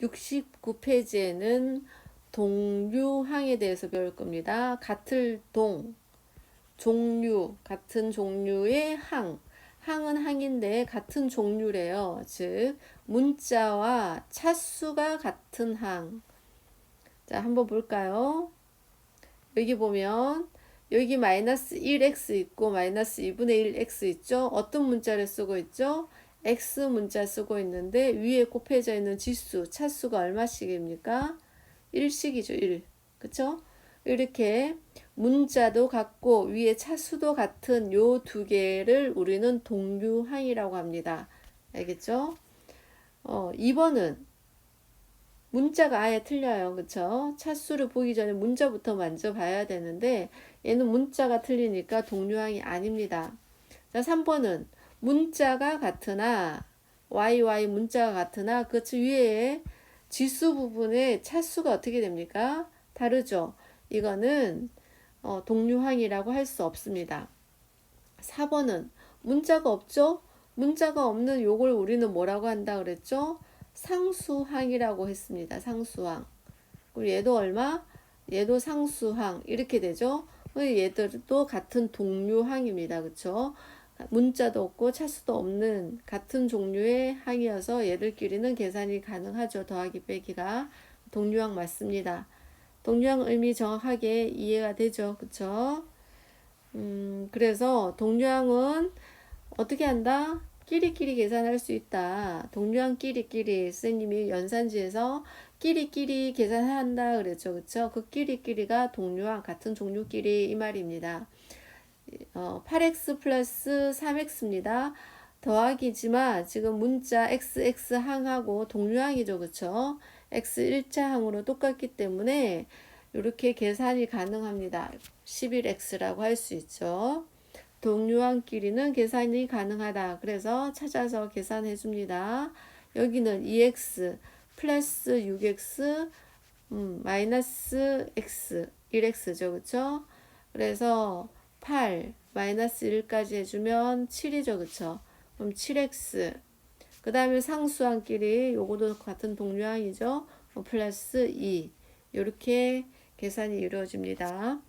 69페이지에는 동류항에 대해서 배울 겁니다. 같을 동, 종류, 같은 종류의 항. 항은 항인데 같은 종류래요. 즉, 문자와 차수가 같은 항. 자, 한번 볼까요? 여기 보면 여기 마이너스 1x 있고 마이너스 2분의 1x 있죠? 어떤 문자를 쓰고 있죠? X 문자 쓰고 있는데 위에 곱해져 있는 지수, 차수가 얼마씩입니까? 1씩이죠, 1. 그쵸? 이렇게 문자도 같고 위에 차수도 같은 요 두 개를 우리는 동류항이라고 합니다. 알겠죠? 어, 2번은 문자가 아예 틀려요. 그쵸? 차수를 보기 전에 문자부터 먼저 봐야 되는데 얘는 문자가 틀리니까 동류항이 아닙니다. 자, 3번은 문자가 같으나 YY 문자가 같으나 그 위에 지수 부분에 차수가 어떻게 됩니까? 다르죠. 이거는 어, 동류항이라고 할 수 없습니다. 4번은 문자가 없죠? 문자가 없는 요걸 우리는 뭐라고 한다 그랬죠? 상수항이라고 했습니다. 상수항. 그리고 얘도 얼마? 얘도 상수항. 이렇게 되죠? 얘들도 같은 동류항입니다. 그쵸? 문자도 없고 차수도 없는 같은 종류의 항이어서 얘들끼리는 계산이 가능하죠. 더하기 빼기가. 동류항 맞습니다. 동류항 의미 정확하게 이해가 되죠. 그쵸? 음, 그래서 동류항은 어떻게 한다? 끼리끼리 계산할 수 있다. 동료한 끼리끼리 선생님이 연산지에서 끼리끼리 계산한다 그랬죠. 그쵸? 그 끼리끼리가 동료와 같은 종류끼리 이 말입니다. 어, 8x 플러스 3x입니다. 더하기지만 지금 문자 xx 항하고 동류항이죠. 그쵸? x 1차 항으로 똑같기 때문에 이렇게 계산이 가능합니다. 11x라고 할 수 있죠. 동류항끼리는 계산이 가능하다. 그래서 찾아서 계산해 줍니다. 여기는 2x 플러스 6x 음, 마이너스 x 1x죠. 그쵸? 그래서 8 마이너스 1까지 해주면 7이죠. 그쵸? 그럼 7x 그 다음에 상수항끼리 요거도 같은 동류항이죠. 어, 플러스 2 이렇게 계산이 이루어집니다.